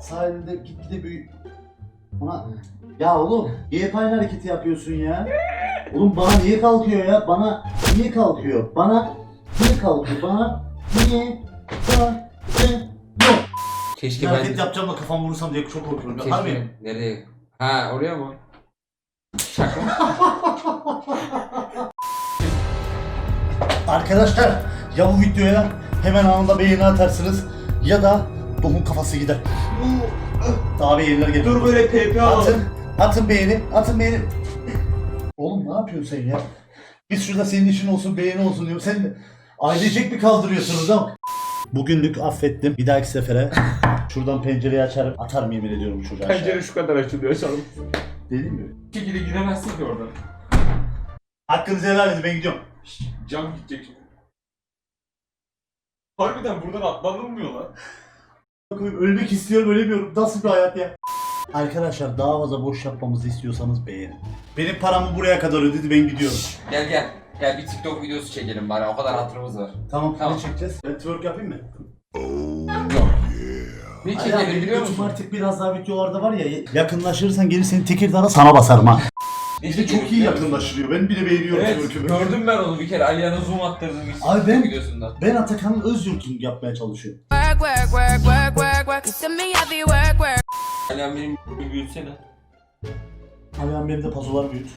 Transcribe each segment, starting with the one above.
sağ elinde gitgide büyük. Ona ya oğlum niye aynı hareketi yapıyorsun ya? Oğlum bana niye kalkıyor ya? Bana niye kalkıyor? Bana niye kalkıyor? Bana niye kalkıyor? Keşke Bir ben... hareket yapacağım da kafam vurursam diye çok korkuyorum. Keşke... Harbi. Nereye? Ha oraya mı? Şaka mı? Arkadaşlar ya bu videoya hemen anında beğeni atarsınız ya da Doğum kafası gider. Daha beğeniler gelir. Dur böyle PP alalım. Atın, atın beğeni, atın beğeni. Oğlum ne yapıyorsun sen ya? Biz şurada senin işin olsun, beğeni olsun diyorum. Sen ailecek mi kaldırıyorsunuz ama? Bugünlük affettim. Bir dahaki sefere şuradan pencereyi açarım. Atarım yemin ediyorum çocuğa aşağı. Pencere şu kadar açılıyor açalım. Dedim mi? Bir şekilde giremezsin ki oradan. Hakkınızı helal edin ben gidiyorum. Cam gidecek şimdi. Harbiden buradan atlanılmıyor lan. Bakayım, Ölmek istiyorum ölemiyorum. Nasıl bir hayat ya? Arkadaşlar daha fazla boş yapmamızı istiyorsanız beğenin. Benim paramı buraya kadar ödedi ben gidiyorum. Gel gel. Gel bir TikTok videosu çekelim bari. O kadar hatırımız var. Tamam, Tamam. ne çekeceğiz? Ben twerk yapayım mı? Ne Aynen, çekelim benim biliyor götüm musun? artık biraz daha videolarda var ya yakınlaşırsan geri seni Tekirdağ'a sana basarım ha. Ne çekelim çok iyi biliyor musun? Ben bile beğeniyorum Evet twerk'ümü. gördüm ben onu bir kere Aliyan'a zoom attırdım bir Abi TikTok ben- videosunda. Ben Atakan'ın öz yurtunu yapmaya çalışıyorum. Work, work, work, work, work, work. You see me, be work, work. Aliyan benim büyütsene. Alihan benim de pazolar büyüt.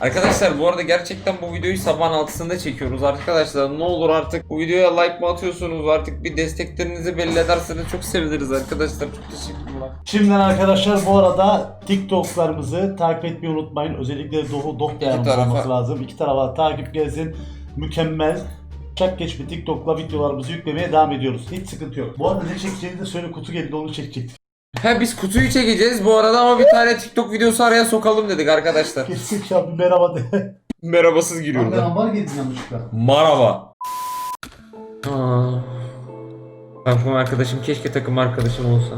Arkadaşlar bu arada gerçekten bu videoyu sabahın altısında çekiyoruz arkadaşlar. Ne olur artık bu videoya like mı atıyorsunuz artık bir desteklerinizi belli ederseniz çok seviniriz arkadaşlar. Çok teşekkürler. Şimdiden arkadaşlar bu arada TikTok'larımızı takip etmeyi unutmayın. Özellikle Doğu tarafa. olması lazım. İki tarafa takip gelsin. Mükemmel. Çak geçme TikTok'la videolarımızı yüklemeye devam ediyoruz. Hiç sıkıntı yok. Bu arada ne çekeceğini de söyle kutu geldi onu çekecektik. Ha biz kutuyu çekeceğiz bu arada ama bir tane TikTok videosu araya sokalım dedik arkadaşlar. Kesik ya bir merhaba de. Merhabasız giriyoruz. Ben ambar girdim yanlışlıkla. Merhaba. Aa. Takım arkadaşım keşke takım arkadaşım olsa.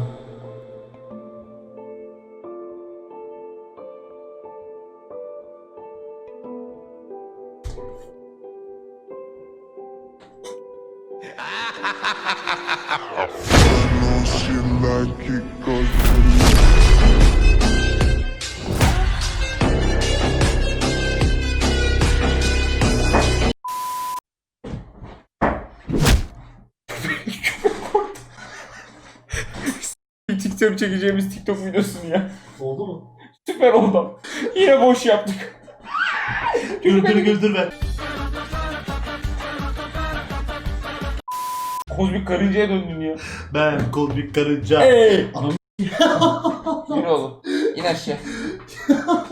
TikTok çekeceğimiz TikTok videosunu ya. Oldu mu? Süper oldu. Yine boş yaptık. Güldür güldür ver. Kozmik karıncaya döndün ya. Ben kozmik karınca. Hey! Yürü oğlum. İn aşağı.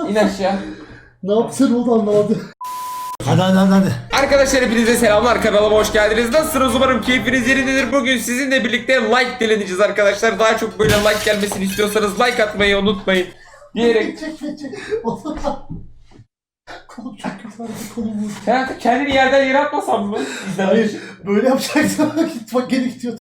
İn aşağı. Ne yapsın o da anlamadı. Hadi hadi hadi hadi. Arkadaşlar hepinize selamlar kanalıma hoş geldiniz. Nasılsınız umarım keyfiniz yerindedir. Bugün sizinle birlikte like dileneceğiz arkadaşlar. Daha çok böyle like gelmesini istiyorsanız like atmayı unutmayın. Diyerek Çek çek çek. Kolum çok kötü hareket kolum vurdu. Sen artık kendini yerden yere atmasan mı? İzlemek Hayır böyle yapacaksın. Git bak geri gidiyor.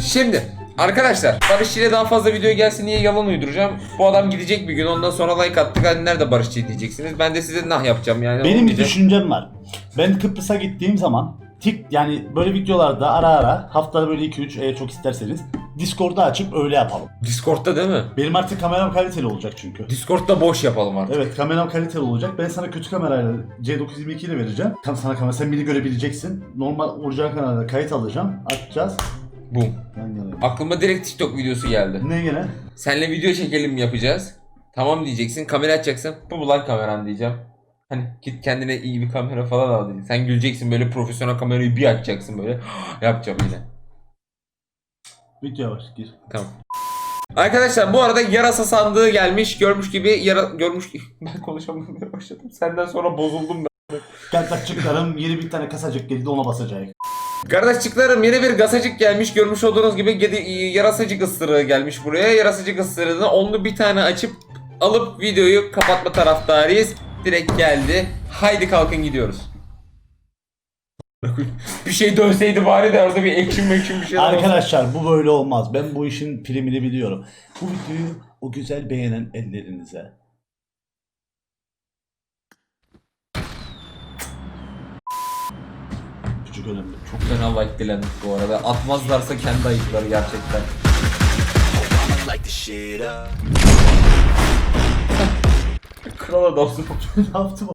Şimdi arkadaşlar Barışçı ile daha fazla video gelsin diye yalan uyduracağım. Bu adam gidecek bir gün ondan sonra like attık. Hani nerede Barışçı diyeceksiniz. Ben de size nah yapacağım yani. Benim bir düşüncem var. Ben Kıbrıs'a gittiğim zaman tik yani böyle videolarda ara ara haftada böyle 2-3 eğer çok isterseniz Discord'da açıp öyle yapalım. Discord'da değil mi? Benim artık kameram kaliteli olacak çünkü. Discord'da boş yapalım artık. Evet kameram kaliteli olacak. Ben sana kötü kamerayla C922 ile vereceğim. Tam sana kamera sen beni görebileceksin. Normal orijinal kamerayla kayıt alacağım. Atacağız. Yana. Aklıma direkt TikTok videosu geldi. Ne gene? Senle video çekelim yapacağız. Tamam diyeceksin. Kamera açacaksın. Bu lan kameran diyeceğim. Hani git kendine iyi bir kamera falan al diyeceksin. Sen güleceksin böyle profesyonel kamerayı bir açacaksın böyle. yapacağım yine. Video var gir. Tamam. Arkadaşlar bu arada yarasa sandığı gelmiş. Görmüş gibi yara görmüş gibi. Ben konuşamamaya başladım. Senden sonra bozuldum ben. Gertakçıklarım yeni bir tane kasacık geldi ona basacak. Kardeşçiklerim yeni bir gasacık gelmiş. Görmüş olduğunuz gibi gedi- yarasacık ısırığı gelmiş buraya. Yarasacık ısırığını onlu bir tane açıp alıp videoyu kapatma taraftarıyız. Direkt geldi. Haydi kalkın gidiyoruz. bir şey dönseydi bari de orada bir action action bir şey Arkadaşlar bu böyle olmaz. Ben bu işin primini biliyorum. Bu videoyu o güzel beğenen ellerinize. Çok önemli. Çok Fena like dilendik bu arada. Atmazlarsa kendi ayıpları gerçekten. Kral adamsın. ne yaptım?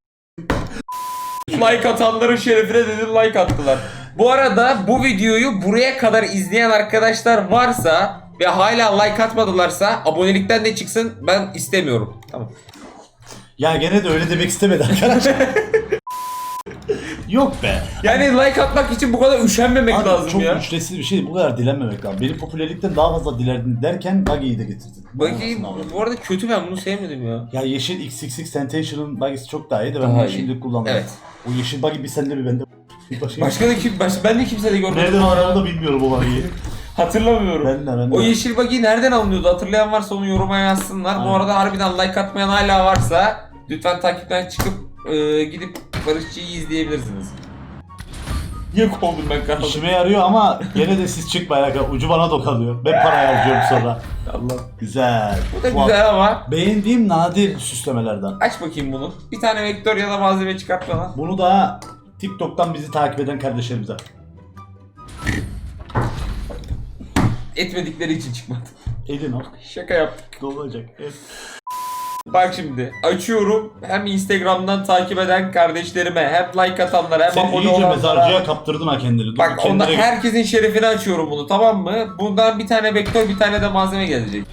like atanların şerefine dedim like attılar. Bu arada bu videoyu buraya kadar izleyen arkadaşlar varsa ve hala like atmadılarsa abonelikten de çıksın ben istemiyorum. Tamam. Ya gene de öyle demek istemedi arkadaşlar. Yok be. Yani like atmak için bu kadar üşenmemek Abi, lazım çok ya. ücretsiz bir şey bu kadar dilenmemek lazım. Benim popülerlikten daha fazla dilerdin derken Buggy'yi de getirdin. Anasını avradım. bu arada kötü ben bunu sevmedim ya. Ya yeşil XXX Temptation'ın Buggy'si çok daha iyi de ben Daha bunu iyi. şimdi kullandım. Evet. O yeşil Buggy bir sende bir bende. Başka Başka da kim, baş, ben de kimse de görmedim. Nereden aldığını da bilmiyorum o Buggy'yi. Hatırlamıyorum. ben de ben de. O yeşil bug'i nereden alınıyordu? Hatırlayan varsa onu yoruma yazsınlar. Bu Aynen. arada harbiden like atmayan hala varsa lütfen takipten çıkıp e, gidip Barışçı'yı izleyebilirsiniz. Niye kovdum ben kanalı? İşime yarıyor ama gene de siz çıkmayın. arkadaşlar. Ucu bana dokanıyor. Ben para harcıyorum sonra. Allah. Güzel. Bu da Ulan, güzel ama. Beğendiğim nadir süslemelerden. Aç bakayım bunu. Bir tane vektör ya da malzeme çıkart bana. Bunu da TikTok'tan bizi takip eden kardeşlerimize. Etmedikleri için çıkmadı. Edin o. Şaka yaptık. Ne olacak? Evet. Bak şimdi açıyorum. Hem Instagram'dan takip eden kardeşlerime hem like atanlara hem Sen abone iyice olanlara. mezarcıya kaptırdın ha kendini. Dur, Bak kendine onda gel. herkesin şerefine açıyorum bunu tamam mı? Bundan bir tane vektör bir tane de malzeme gelecek.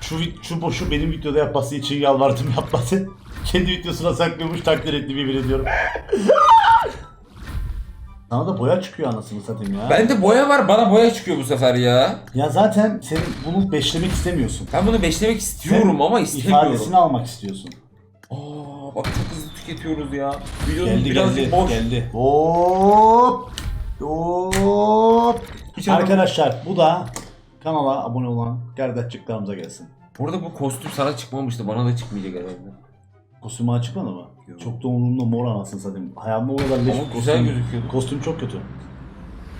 Şu, vi- şu boşu benim videoda yapması için yalvardım yapması. Kendi videosuna saklıyormuş takdir ettiğimi yemin ediyorum. Sana da boya çıkıyor anasını satayım ya. Bende boya var bana boya çıkıyor bu sefer ya. Ya zaten sen bunu beşlemek istemiyorsun. Ben bunu beşlemek istiyorum Sen ama istemiyorum. İfadesini almak istiyorsun. Aa, bak çok hızlı tüketiyoruz ya. Videonun Geldi birazcık geldi boş. geldi. Hop. Hop. Hiç anlamadım. Arkadaşlar bu da kanala abone olan kardeşçiklerimize gelsin. Burada bu kostüm sana çıkmamıştı. Bana da çıkmayacak herhalde. Kostümü açıkladı mı? Yok. Çok da umurumda mor anasını satayım. Hayatımda o kadar leş Ama bir güzel gözüküyordu. Kostüm çok kötü.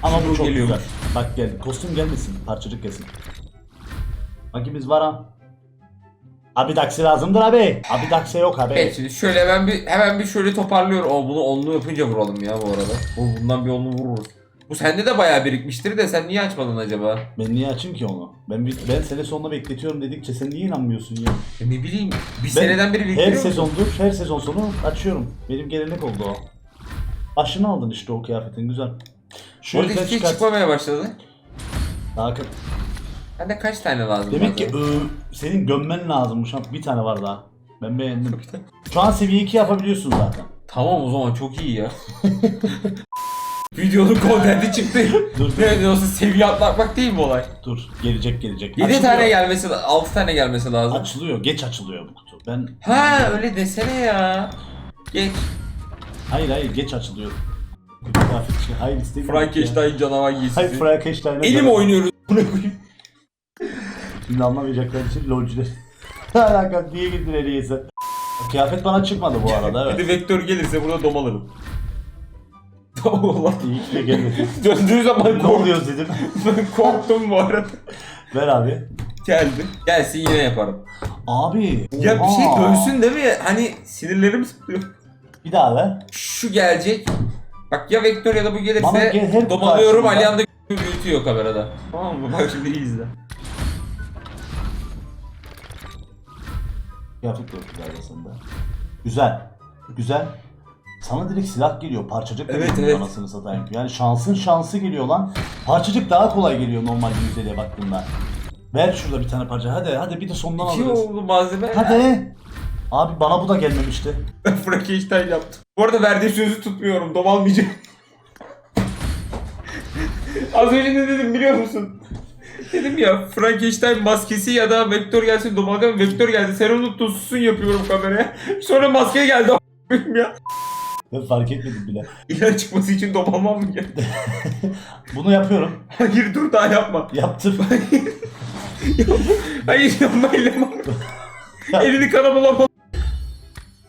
Ama bu çok geliyormuş. güzel. Bak gel. Kostüm gelmesin. Parçacık gelsin. Bakimiz var ha. Abi daksi lazımdır abi. Abi daksi yok abi. Evet şimdi şöyle ben bir hemen bir şöyle toparlıyorum. O bunu onlu yapınca vuralım ya bu arada. Bu bundan bir onlu vururuz. Bu sende de bayağı birikmiştir de sen niye açmadın acaba? Ben niye açayım ki onu? Ben ben sene sonunda bekletiyorum dedikçe sen niye inanmıyorsun ya? Ya ne bileyim bir Ben seneden beri Her biriktiriyor musun? sezondur, her sezon sonu açıyorum. Benim gelenek oldu o. Başını aldın işte o kıyafetin güzel. Şu Orada hiç şey çıkart. çıkmamaya başladı. Kı- Bende kaç tane lazım? Demek ki ıı, senin gömmen lazımmış. Ha, Bir tane var daha. Ben beğendim. Şu an seviye 2 yapabiliyorsun zaten. Tamam o zaman çok iyi ya. Videonun kontenti çıktı. Dur ne olsa seviye atlatmak değil mi olay? dur. Gelecek gelecek. 7 Açılıyor. tane gelmesi, 6 tane gelmesi lazım. Açılıyor. Geç açılıyor bu kutu. Ben Ha öyle desene ya. Geç. hayır hayır geç açılıyor. Hayır istemiyorum. Frankenstein canavar Hayır giysisi. Frankenstein'e. Elim göre- oynuyoruz. Buna koyayım. Şimdi anlamayacaklar için lolcular. Ne alaka niye gittin hediyesi? Kıyafet bana çıkmadı bu arada Bir evet. de vektör gelirse burada domalırım. Tamam Allah. İyi ki de gelmedi. Döndüğü zaman ne dedim. Korktum bu arada. Ver abi. Geldi. Gelsin yine yaparım. Abi. Ya bir şey oha. dönsün değil mi? Hani Sinirlerim sıkılıyor. Bir daha ver. şu gelecek. Bak ya Vektör ya da bu Bana gelirse gel- her domalıyorum karşımda- Alihan da büyütüyor kamerada. Tamam mı? Bak şimdi iyi izle. De yok güzel aslında. Güzel. Güzel. Sana direkt silah geliyor. Parçacık Evet, geliyor evet. anasını satayım. Yani şansın şansı geliyor lan. Parçacık daha kolay geliyor normal yüzdeliğe baktığında. Ver şurada bir tane parça. Hadi hadi bir de sondan İki alırız. oldu malzeme. Hadi. Abi bana bu da gelmemişti. Frankenstein yaptım. Bu arada verdiğim sözü tutmuyorum. Domalmayacağım. Az önce ne dedim biliyor musun? Dedim ya Frankenstein maskesi ya da vektör gelsin domalacağım. Vektör geldi. Sen unuttun susun yapıyorum kameraya. Sonra maske geldi. ya. Ben fark etmedim bile. İlan çıkması için domalmam mı gerekiyor? Bunu yapıyorum. Hayır dur daha yapma. Yaptım. Hayır yapma eyleme. Ya. Elini kana bulama.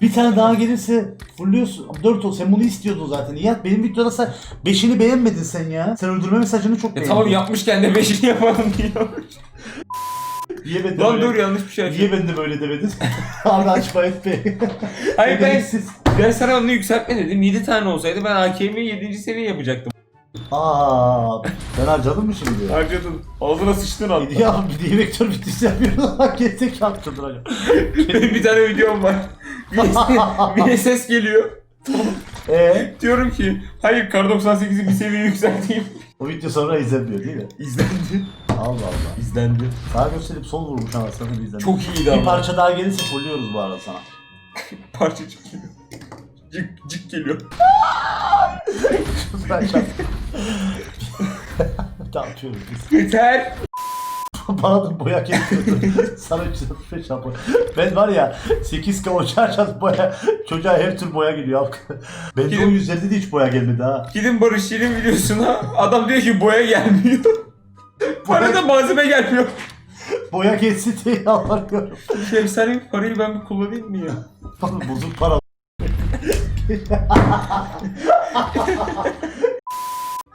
Bir tane daha gelirse fulluyorsun. 4 ol. Sen bunu istiyordun zaten. Nihat benim videoda sen 5'ini beğenmedin sen ya. Sen öldürme mesajını çok Ya beğendin. tamam yapmışken de beşini yapalım diyor. Niye ben de Lan böyle, dur yanlış bir şey açıyorum. Niye ben de böyle demedin? Abi açma etme. Hayır ben. Ben sana onu yükseltme dedim. 7 tane olsaydı ben AKM'yi 7. seviye yapacaktım. Aa, ben harcadım mı şimdi? Harcadın. Ağzına sıçtın abi. Ya bir diye vektör bittiyse yapıyorum. Kesek yaptırdır hocam. Benim bir tane videom var. bir ses geliyor. Eee? Diyorum ki hayır Kar 98'i bir seviye yükselteyim. O video sonra izlenmiyor değil mi? İzlendi. Allah Allah. İzlendi. Sağ gösterip sol vurmuş anasını bir izlenmiyor. Çok iyiydi Bir ama. parça daha gelirse fulluyoruz bu arada sana. Parçacık geliyor. Cık cık geliyor. Ben biz. Yeter. Bana da boya getiriyordu. Sana 365 yapıyor. Ben var ya 8K uçarken boya çocuğa her tür boya geliyor. Bende o Gidin- de hiç boya gelmedi ha. Gidin Barış Şirin videosuna adam diyor ki boya gelmiyor. Para da malzeme gelmiyor. Boya geçsin diye yalvarıyorum. Şu efsane bir parayı ben bir kullanayım mı ya? Oğlum Bozuk para.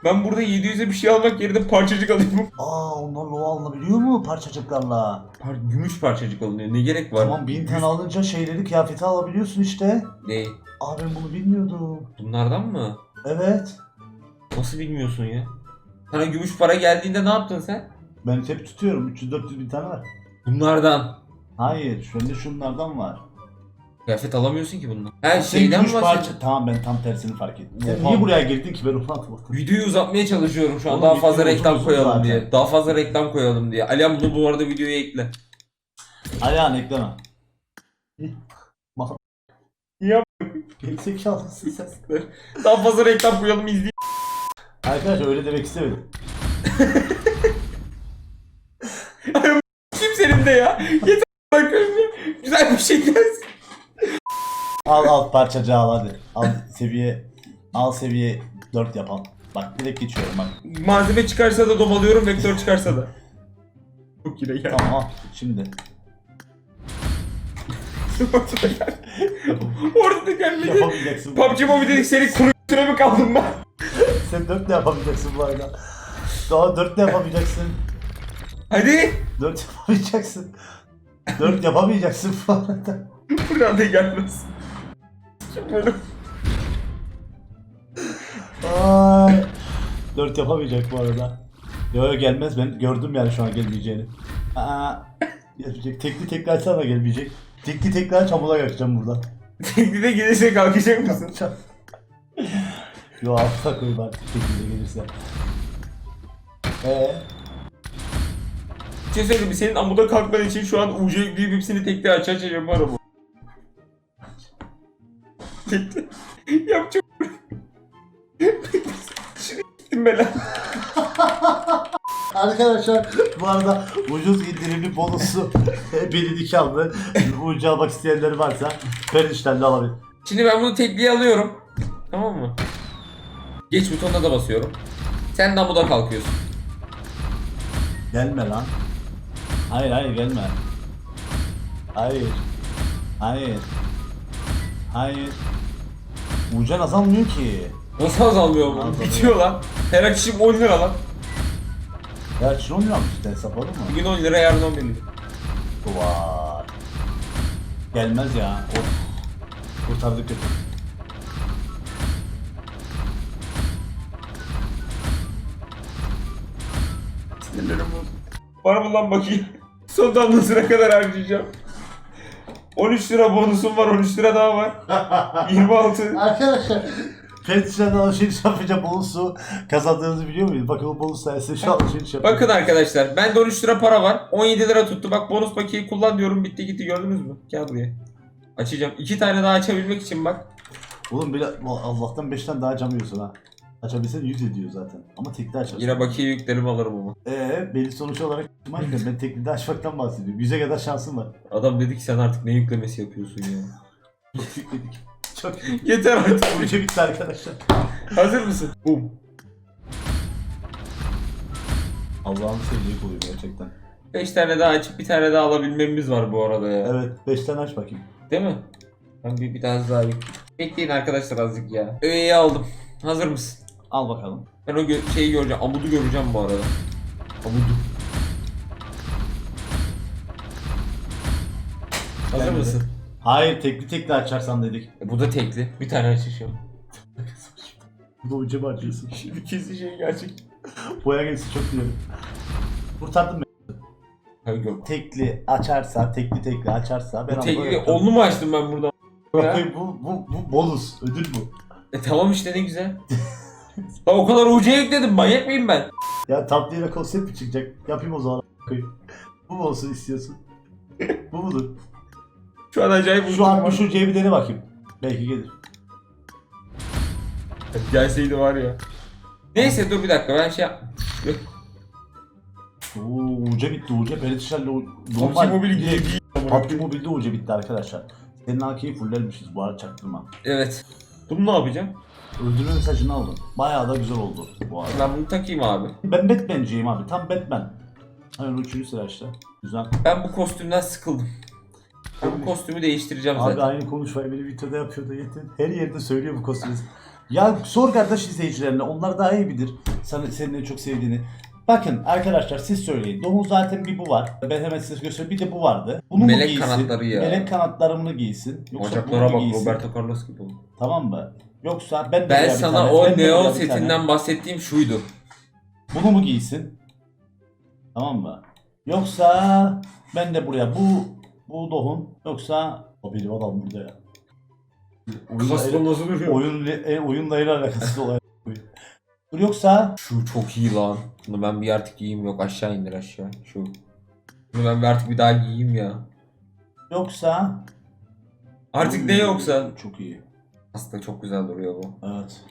Ben burada 700'e bir şey almak yerine parçacık alayım. Aa onlarla o alınabiliyor mu parçacıklarla? Par- gümüş parçacık alınıyor. Ne gerek var? Tamam bin tane alınca şeyleri kıyafeti alabiliyorsun işte. Ne? Aa ben bunu bilmiyordum. Bunlardan mı? Evet. Nasıl bilmiyorsun ya? Sana gümüş para geldiğinde ne yaptın sen? Ben hep tutuyorum. 300-400 bin tane var. Bunlardan. Hayır. Şöyle şunlardan var. Kıyafet alamıyorsun ki bundan. Her şeyden bahsediyorsun. parça. Tamam ben tam tersini fark ettim. Sen niye buraya girdin ki ben onu anlamadım. Videoyu uzatmaya çalışıyorum şu an Oğlum daha fazla reklam uzun koyalım zaten. diye. Daha fazla reklam koyalım diye. Alihan bunu bu arada videoya ekle. Ayağın ekleme. Mal. Yap. Gerizekalısın sen. Daha fazla reklam koyalım izleyin. Arkadaşlar öyle demek istemedim. Kimsenin de ya. Yeter ya. Güzel bir şey gelsin. Al al parçacığı al hadi. Al seviye al seviye 4 yapalım. Bak direkt geçiyorum bak. Malzeme çıkarsa da domalıyorum, vektör çıkarsa da. Çok yine geldi. Tamam al şimdi. Orada da gelmedi. Yapamayacaksın. PUBG Mobile dedik seni kuru mi kaldım ben? Sen 4 de yapamayacaksın bu arada. Daha 4 de yapamayacaksın. Hadi. 4 yapamayacaksın. 4 yapamayacaksın bu arada. Buradan da gelmez. Ay. 4 yapamayacak bu arada. Yo yo gelmez ben gördüm yani şu an gelmeyeceğini. Aa, gelmeyecek. Tekli tekli açsana gelmeyecek. Tekli tekli aç yakacağım burada. Teknide gelirse kalkacak mısın? Yo altta koy bari tekli de gelirse. Eee? Bir şey söyleyeyim mi? Senin amuda kalkman için şu an UC yükleyip hepsini tekte aç aç yaparım. Tekte. Yapacağım. Şuraya gittim ben lan. Arkadaşlar bu arada ucuz indirimli bonusu beni nikahlı. Ucu almak isteyenler varsa ben işlerle alabilir. Şimdi ben bunu tekliğe alıyorum. Tamam mı? Geç butonuna da basıyorum. Sen de amuda kalkıyorsun. Gelme lan. Hayır hayır gelme. Hayır. Hayır. Hayır. Ucan azalmıyor ki. Nasıl azalmıyor bu? Azalıyor. Bitiyor lan. Her akışım 10 lira lan. Ya şunu mu yapmış işte hesapladı mı? Bugün 10 lira yarın 11 lira. Vay. Gelmez ya. Of. Kurtardık kötü. Sinirlerim bozuldu. Var mı lan bakayım? Son damlasına kadar harcayacağım. 13 lira bonusum var, 13 lira daha var. 26. Arkadaşlar Fetişlerden alışveriş yapınca bonusu kazandığınızı biliyor muydunuz? Bakın o bonus sayesinde şu an alışveriş yapıyorum. Bakın arkadaşlar, bende 13 lira para var. 17 lira tuttu. Bak bonus pakeyi kullan diyorum. Bitti gitti gördünüz mü? Gel buraya. Açacağım. İki tane daha açabilmek için bak. Oğlum bile Allah'tan 5 tane daha açamıyorsun ha. Açabilsen 100 ediyor zaten. Ama tekli açarsın. Yine bakiye yüklerim alırım ama. Eee belli sonuç olarak Minecraft ben tekli açmaktan bahsediyorum. 100'e kadar şansım var. Adam dedi ki sen artık ne yüklemesi yapıyorsun ya. Çok yükledik. Çok Yeter artık. Proje bitti arkadaşlar. Hazır mısın? Bum. Allah'ın sevdiği oluyor gerçekten. 5 tane daha açıp bir tane daha alabilmemiz var bu arada ya. Evet 5 tane aç bakayım. Değil mi? Ben bir, bir tane daha yük- Bekleyin arkadaşlar azıcık ya. Öğeyi aldım. Hazır mısın? Al bakalım. Ben o gö- şeyi göreceğim. Amudu göreceğim bu arada. Amudu. Hazır mısın? Hayır tekli tekli açarsan dedik. E, bu da tekli. Bir tane açış yok. Bu ucu mu açıyorsun? Şimdi kesin şey gerçek. Boya geçsi çok güzel. Kurtardım beni. Hayır yok. Tekli açarsa, tekli tekli açarsa ben Bu onu tekli böyle- onlu mu açtım ben burada? Bakayım, bu, bu, bu bonus, ödül bu. E tamam işte ne güzel. Bak o kadar ucuya yükledim manyak mıyım ben? Ya tatlıyla konsept mi çıkacak? Yapayım o zaman. Bu mu olsun istiyorsun? bu mudur? Şu an acayip Şu an şu bir dene bakayım. Belki gelir. Gelseydi var ya. Neyse dur bir dakika ben şey yap... Oo, uca bitti uca. Perişan'la PUBG Mobile gibi değil. PUBG Mobile'de uca bitti arkadaşlar. Senin AK'yi fullermişiz bu arada çaktırma. Evet. Bunu ne yapacağım? Öldürme mesajını aldım. Bayağı da güzel oldu bu arada. Ben bunu takayım abi. Ben Batman'ciyim abi. Tam Batman. Hayır üçüncü sıra işte. Güzel. Ben bu kostümden sıkıldım. Ben bu kostümü değiştireceğim Abi zaten. aynı konuşmayı beni videoda yapıyor da yeter. Her yerde söylüyor bu kostümü. Ya sor kardeş izleyicilerine. Onlar daha iyi bilir. Sana, senin en çok sevdiğini. Bakın arkadaşlar siz söyleyin. Doğu zaten bir bu var. Ben hemen size göstereyim. Bir de bu vardı. Bunu mu Melek giysin? kanatları ya. Melek kanatlarını giysin. Yoksa Bacaklara bunu mu bak giysin? Roberto Carlos gibi oldu. Tamam mı? Yoksa ben de Ben bir sana tane- o ben de neon bir tane- setinden bahsettiğim şuydu. Bunu mu giysin? Tamam mı? Yoksa ben de buraya bu bu Doğun yoksa o benim adam burada ya. Oyunla, Kaslı nasıl duruyor? oyun, e, oyunla el alakası olay. Dur yoksa Şu çok iyi lan. Bunu ben bir artık giyeyim yok aşağı indir aşağı. Şu. Bunu ben bir artık bir daha giyeyim ya. yoksa Artık ne yoksa. Çok iyi. Aslında çok güzel duruyor bu. Evet.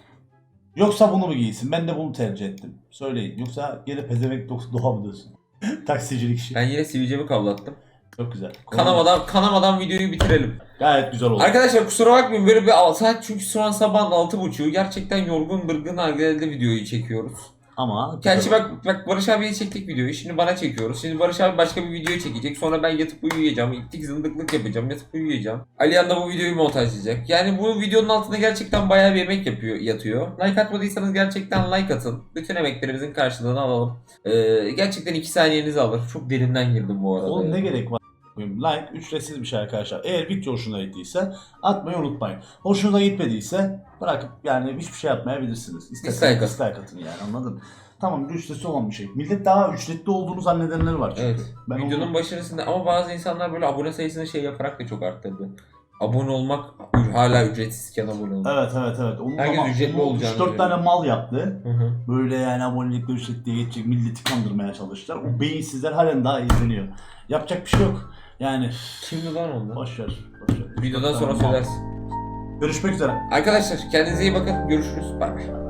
Yoksa bunu mu giysin? Ben de bunu tercih ettim. Söyleyin. Yoksa gene pezevenk do- doğa mı diyorsun? Taksicilik işi. Ben yine sivilcemi kavlattım. Çok güzel. Kanamadan kanamadan videoyu bitirelim. Gayet güzel oldu. Arkadaşlar kusura bakmayın böyle bir 6 saat çünkü şu an sabahın 6.30'u gerçekten yorgun bırgın halde videoyu çekiyoruz. Ama Gerçi bak bak Barış abiye çektik videoyu. Şimdi bana çekiyoruz. Şimdi Barış abi başka bir video çekecek. Sonra ben yatıp uyuyacağım. İlk zındıklık yapacağım. Yatıp uyuyacağım. Aliyan da bu videoyu montajlayacak. Yani bu videonun altında gerçekten bayağı bir emek yapıyor, yatıyor. Like atmadıysanız gerçekten like atın. Bütün emeklerimizin karşılığını alalım. Ee, gerçekten 2 saniyenizi alır. Çok derinden girdim bu arada. Oğlum ne gerek var? Like ücretsiz bir şey arkadaşlar. Eğer video hoşuna gittiyse atmayı unutmayın. Hoşunuza gitmediyse bırakıp yani hiçbir şey yapmayabilirsiniz. İsterseniz Dislike atın. yani anladın mı? Tamam ücretsiz olan bir şey. Millet daha ücretli olduğunu zannedenler var çünkü. Evet. Ben Videonun onu- başarısında ama bazı insanlar böyle abone sayısını şey yaparak da çok arttırdı. Abone olmak hala ücretsizken abone olmak. Evet evet evet. Onun Herkes ama ücretli olacağını 3-4 diyor. tane mal yaptı. Hı hı. Böyle yani abonelikle ücretliye geçecek milleti kandırmaya çalıştılar. O beyinsizler halen daha izleniyor. Yapacak bir şey yok. Yani Kimdi lan onlar? boş ver. Boş ver. Videodan sonra tane mal. söylersin. Görüşmek üzere. Arkadaşlar kendinize iyi bakın. Görüşürüz. Bay bay.